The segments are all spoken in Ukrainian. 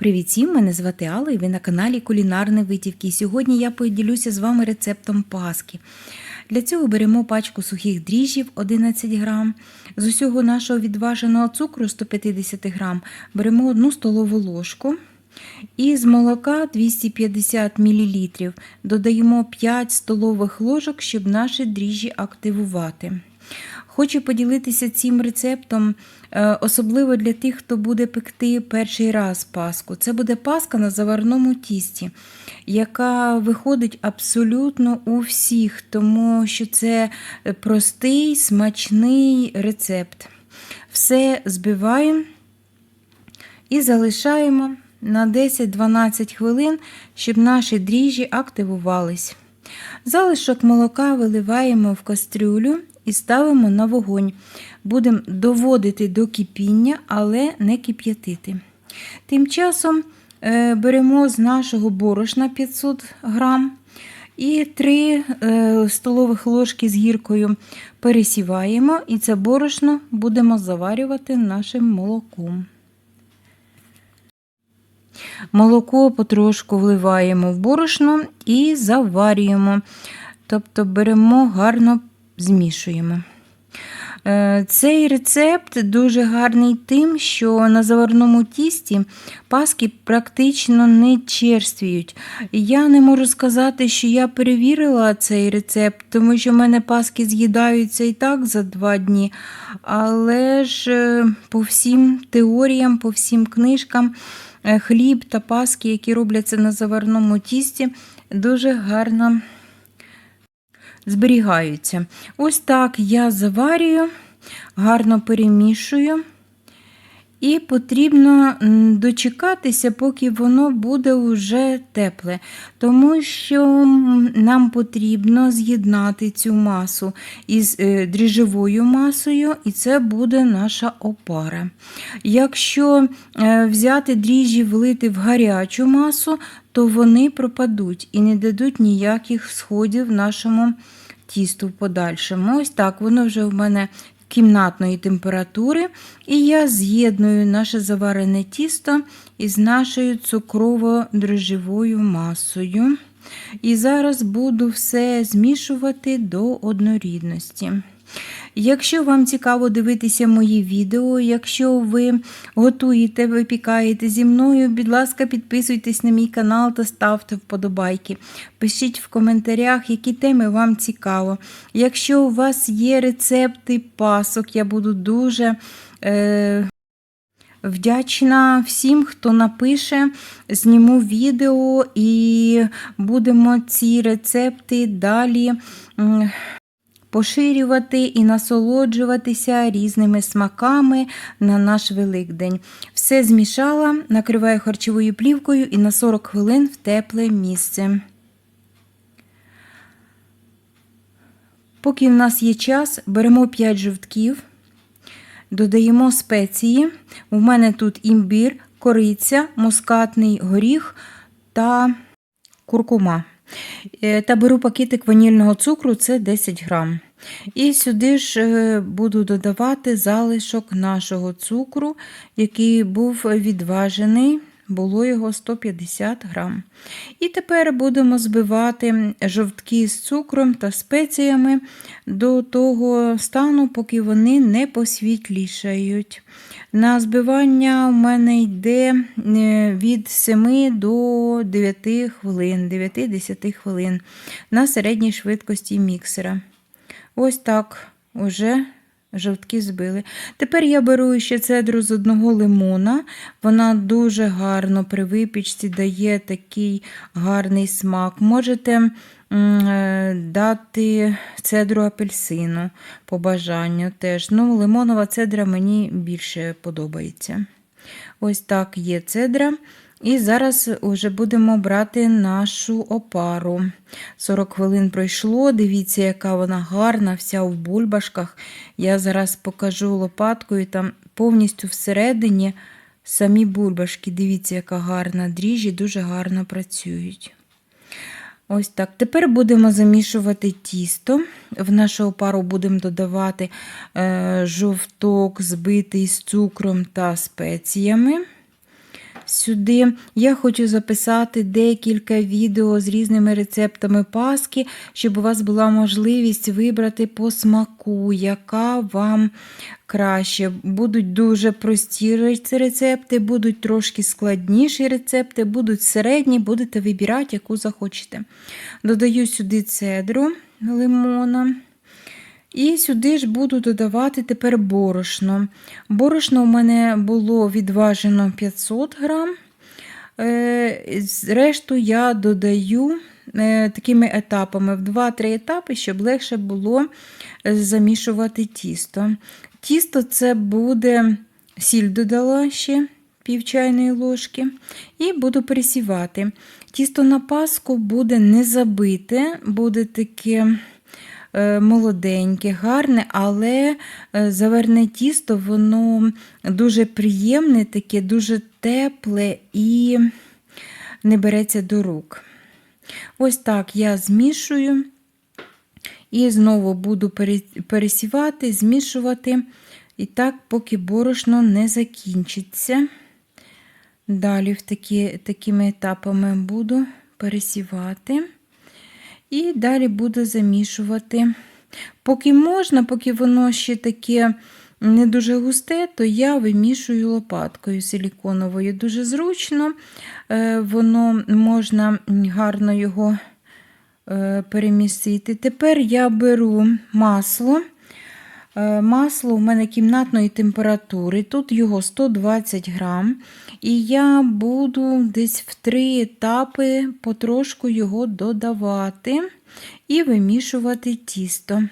Привіт всім, мене звати Алла і ви на каналі Кулінарні Витівки. І Сьогодні я поділюся з вами рецептом паски. Для цього беремо пачку сухих дріжджів 11 грам. З усього нашого відваженого цукру 150 грам беремо 1 столову ложку. І з молока 250 мл додаємо 5 столових ложок, щоб наші дріжджі активувати. Хочу поділитися цим рецептом, е, особливо для тих, хто буде пекти перший раз паску. Це буде паска на заварному тісті, яка виходить абсолютно у всіх, тому що це простий, смачний рецепт. Все збиваємо і залишаємо на 10-12 хвилин, щоб наші дріжджі активувались. Залишок молока виливаємо в кастрюлю і ставимо на вогонь. Будемо доводити до кипіння, але не кип'ятити. Тим часом е, беремо з нашого борошна 500 грам і 3 е, столових ложки з гіркою пересіваємо, і це борошно будемо заварювати нашим молоком. Молоко потрошку вливаємо в борошно і заварюємо. Тобто беремо, гарно змішуємо. Е, Цей рецепт дуже гарний тим, що на заварному тісті паски практично не черствіють. Я не можу сказати, що я перевірила цей рецепт, тому що в мене паски з'їдаються і так за два дні. Але ж е, по всім теоріям, по всім книжкам. Е, хліб та паски, які робляться на заварному тісті, дуже гарно зберігаються. Ось так я заварюю, гарно перемішую. І потрібно дочекатися, поки воно буде вже тепле, тому що нам потрібно з'єднати цю масу із е, дріжджовою масою, і це буде наша опара. Якщо е, взяти дріжджі, влити в гарячу масу, то вони пропадуть і не дадуть ніяких сходів нашому тісту в подальшому. Ось так воно вже в мене кімнатної температури, і я з'єдную наше заварене тісто із нашою цукрово-дрожжевою масою. І зараз буду все змішувати до однорідності. Якщо вам цікаво дивитися мої відео, якщо ви готуєте, випікаєте зі мною, будь ласка, підписуйтесь на мій канал та ставте вподобайки. Пишіть в коментарях, які теми вам цікаво. Якщо у вас є рецепти пасок, я буду дуже. Е Вдячна всім, хто напише, зніму відео і будемо ці рецепти далі поширювати і насолоджуватися різними смаками на наш Великдень. Все змішала, накриваю харчовою плівкою і на 40 хвилин в тепле місце. Поки в нас є час, беремо 5 жовтків, додаємо спеції. У мене тут імбір, кориця, мускатний горіх та куркума. Е, та беру пакетик ванільного цукру, це 10 грам. І сюди ж е, буду додавати залишок нашого цукру, який був відважений, було його 150 грам. І тепер будемо збивати жовтки з цукром та спеціями до того стану, поки вони не посвітлішають. На збивання у мене йде е, від 7 до 9 хвилин, 9-10 хвилин на середній швидкості міксера. Ось так уже жовтки збили. Тепер я беру ще цедру з одного лимона. Вона дуже гарно при випічці дає такий гарний смак. Можете е, дати цедру апельсину по бажанню теж. Ну, Лимонова цедра мені більше подобається. Ось так є цедра. І зараз вже будемо брати нашу опару. 40 хвилин пройшло. Дивіться, яка вона гарна, вся в бульбашках. Я зараз покажу лопаткою, там повністю всередині самі бульбашки. Дивіться, яка гарна дріжджі, дуже гарно працюють. Ось так. Тепер будемо замішувати тісто. В нашу опару будемо додавати е, жовток, збитий з цукром та спеціями. Сюди я хочу записати декілька відео з різними рецептами паски, щоб у вас була можливість вибрати по смаку, яка вам краще. Будуть дуже прості рецепти, будуть трошки складніші рецепти, будуть середні, будете вибирати, яку захочете. Додаю сюди цедру лимона. І сюди ж буду додавати тепер борошно. Борошно у мене було відважено 500 грам. Е, Решту я додаю е, такими етапами, в 2-3 етапи, щоб легше було е, замішувати тісто. Тісто це буде сіль додала ще пів чайної ложки, і буду пересівати. Тісто на паску буде не забите, буде таке. Молоденьке, гарне, але заверне тісто, воно дуже приємне, таке, дуже тепле і не береться до рук. Ось так я змішую і знову буду пересівати, змішувати, і так, поки борошно не закінчиться. Далі в такі, такими етапами буду пересівати. І далі буду замішувати. Поки можна, поки воно ще таке не дуже густе, то я вимішую лопаткою силіконовою. Дуже зручно, е, воно можна гарно його перемісити. перемістити. Тепер я беру масло. Е, масло у мене кімнатної температури, тут його 120 грам. І я буду десь в три етапи потрошку його додавати і вимішувати тісто.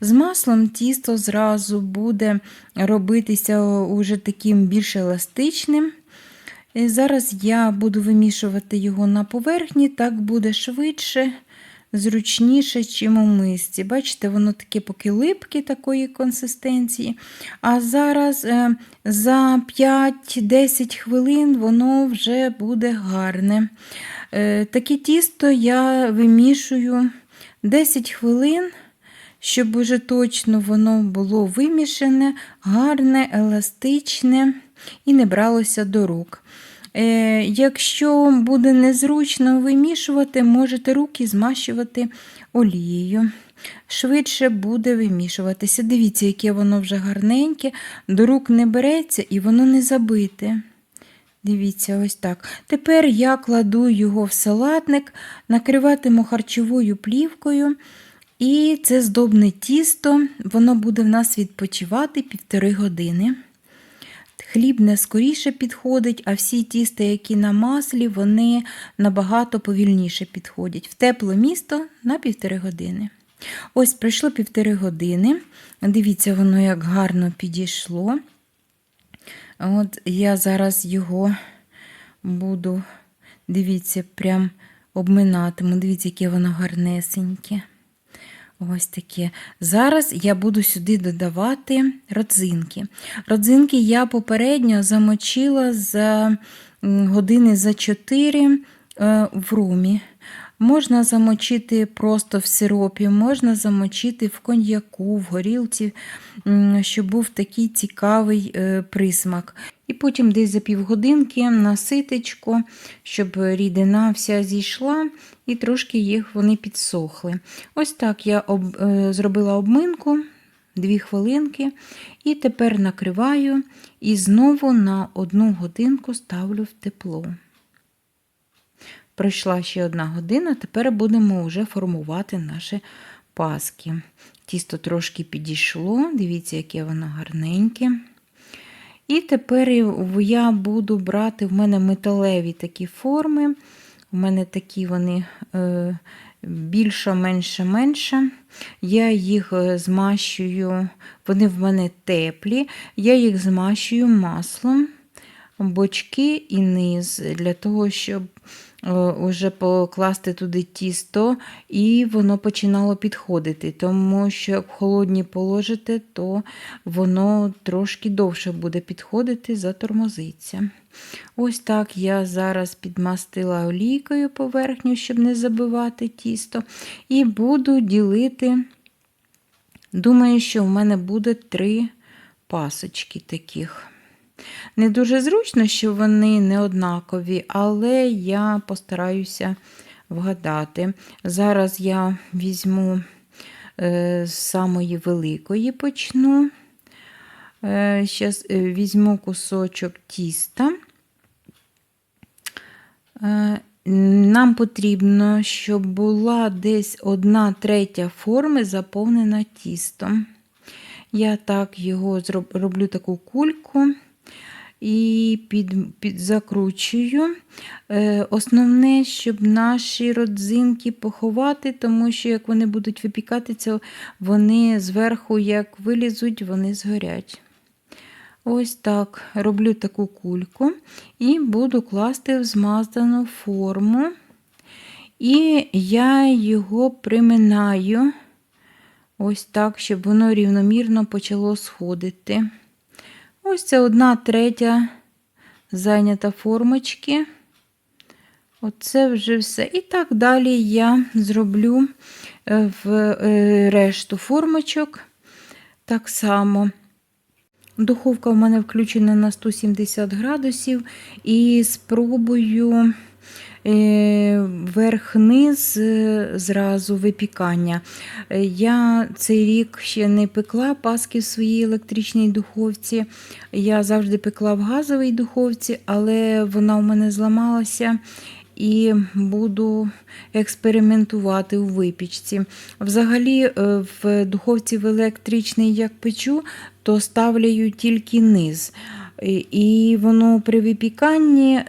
З маслом тісто зразу буде робитися уже таким більш еластичним. Зараз я буду вимішувати його на поверхні, так буде швидше, зручніше, чим у мисці. Бачите, воно таке поки липке такої консистенції. А зараз е, за 5-10 хвилин воно вже буде гарне. Е, таке тісто я вимішую 10 хвилин щоб уже точно воно було вимішане, гарне, еластичне і не бралося до рук. Е, Якщо буде незручно вимішувати, можете руки змащувати олією. Швидше буде вимішуватися. Дивіться, яке воно вже гарненьке, до рук не береться і воно не забите. Дивіться, ось так. Тепер я кладу його в салатник, накриватиму харчовою плівкою. І це здобне тісто, воно буде в нас відпочивати півтори години. Хліб не скоріше підходить, а всі тіста, які на маслі, вони набагато повільніше підходять. В тепле місто на півтори години. Ось пройшло півтори години. Дивіться, воно як гарно підійшло. От Я зараз його буду, дивіться, прям обминатиму. Дивіться, яке воно гарнесеньке. Ось такі. Зараз я буду сюди додавати родзинки. Родзинки я попередньо замочила за години за 4 е, в румі. Можна замочити просто в сиропі, можна замочити в коньяку, в горілці, щоб був такий цікавий е, присмак. І потім десь за півгодинки на ситечко, щоб рідина вся зійшла, і трошки їх вони підсохли. Ось так я об, е, зробила обминку. Дві хвилинки, і тепер накриваю і знову на одну годинку ставлю в тепло. Пройшла ще одна година, тепер будемо вже формувати наші паски. Тісто трошки підійшло, дивіться, яке воно гарненьке. І тепер я буду брати в мене металеві такі форми. У мене такі вони е, більша, менша, менша. Я їх е, змащую, вони в мене теплі, я їх змащую маслом, бочки і низ, для того, щоб вже покласти туди тісто, і воно починало підходити, тому що як холодні положите, то воно трошки довше буде підходити, затормозиться. Ось так я зараз підмастила олійкою поверхню, щоб не забивати тісто, і буду ділити, думаю, що в мене буде три пасочки таких. Не дуже зручно, що вони не однакові, але я постараюся вгадати. Зараз я візьму е, з самої великої почну. Зараз візьму кусочок тіста. Е, Нам потрібно, щоб була десь одна третя форми заповнена тістом. Я так його зроб, роблю таку кульку і під, під закручую. Е, Основне, щоб наші родзинки поховати, тому що як вони будуть випікатися, вони зверху, як вилізуть, вони згорять. Ось так роблю таку кульку і буду класти в змазану форму. І я його приминаю ось так, щоб воно рівномірно почало сходити. Ось це одна третя зайнята формочки. Оце вже все. І так далі я зроблю е, в е, решту формочок так само. Духовка в мене включена на 170 градусів і спробую верх-низ е, зразу випікання. Е, Я цей рік ще не пекла паски в своїй електричній духовці. Я завжди пекла в газовій духовці, але вона у мене зламалася. І буду експериментувати у випічці. Взагалі, в духовці в електричній, як печу, то ставлю тільки низ. І воно при випіканні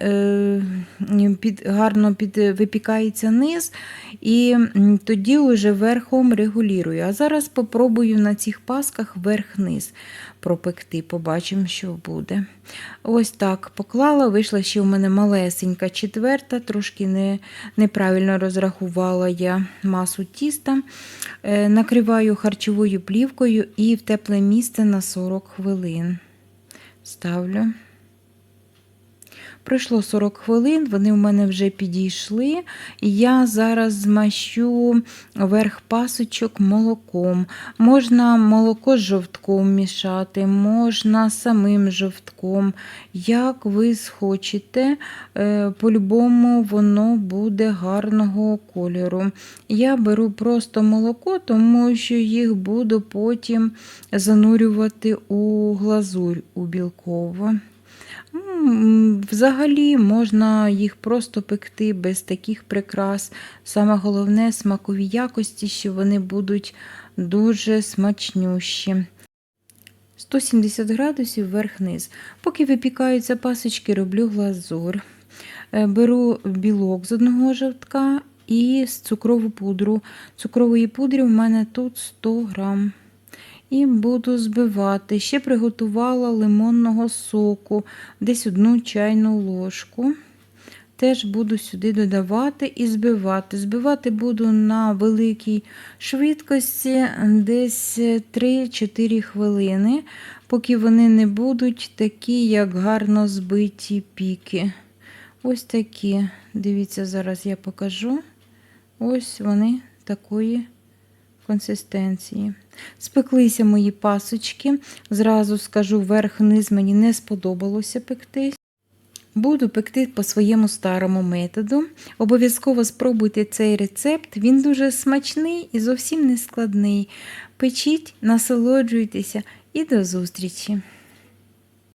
під, гарно під, випікається низ, і тоді вже верхом регулюю. А зараз спробую на цих пасках верх-низ пропекти, побачимо, що буде. Ось так поклала, вийшла ще у мене малесенька четверта, трошки не, неправильно розрахувала я масу тіста. Е, накриваю харчовою плівкою і в тепле місце на 40 хвилин. Ставлю. Пройшло 40 хвилин, вони в мене вже підійшли. І я зараз змащу верх пасочок молоком. Можна молоко з жовтком мішати, можна самим жовтком. Як ви схочете, е, по-любому воно буде гарного кольору. Я беру просто молоко, тому що їх буду потім занурювати у глазурь у білкову. Взагалі можна їх просто пекти без таких прикрас. Саме головне смакові якості, що вони будуть дуже смачнющі. 170 градусів вверх-низ. Поки випікаються пасочки, роблю глазур. Е, беру білок з одного жовтка і цукрову пудру. Цукрової пудри в мене тут 100 грам. І буду збивати. Ще приготувала лимонного соку, десь одну чайну ложку. Теж буду сюди додавати і збивати. Збивати буду на великій швидкості десь 3-4 хвилини, поки вони не будуть такі, як гарно збиті піки. Ось такі. Дивіться, зараз я покажу. Ось вони такої консистенції. Спеклися мої пасочки. Зразу скажу, верх-низ мені не сподобалося пекти. Буду пекти по своєму старому методу. Обов'язково спробуйте цей рецепт, він дуже смачний і зовсім не складний. Печіть, насолоджуйтеся і до зустрічі!